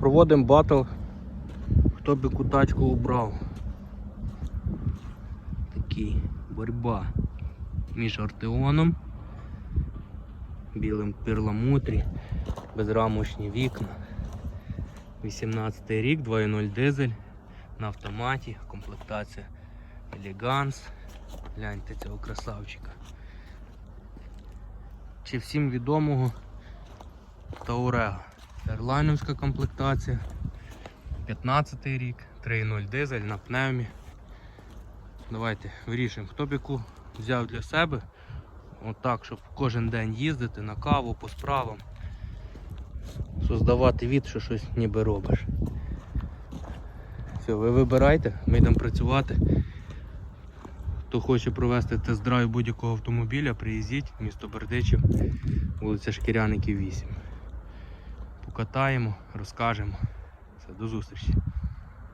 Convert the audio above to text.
Проводимо батл, хто би кутачку убрав. Такий боротьба між Артеоном, білим перламутрі, безрамочні вікна. 18 рік, 2.0 дизель на автоматі, комплектація Елеганс. Гляньте цього красавчика. Чи всім відомого Таурега. Ерлайновська комплектація. 15 рік, 3.0 дизель на пневмі. Давайте вирішимо, хто б яку взяв для себе. Отак, щоб кожен день їздити на каву по справам. Создавати від, що щось ніби робиш. Все, ви вибирайте, ми йдемо працювати. Хто хоче провести тест-драйв будь-якого автомобіля, приїздіть, місто Бердичів, вулиця Шкіряників 8. Покатаємо, розкажемо. Все, до зустрічі.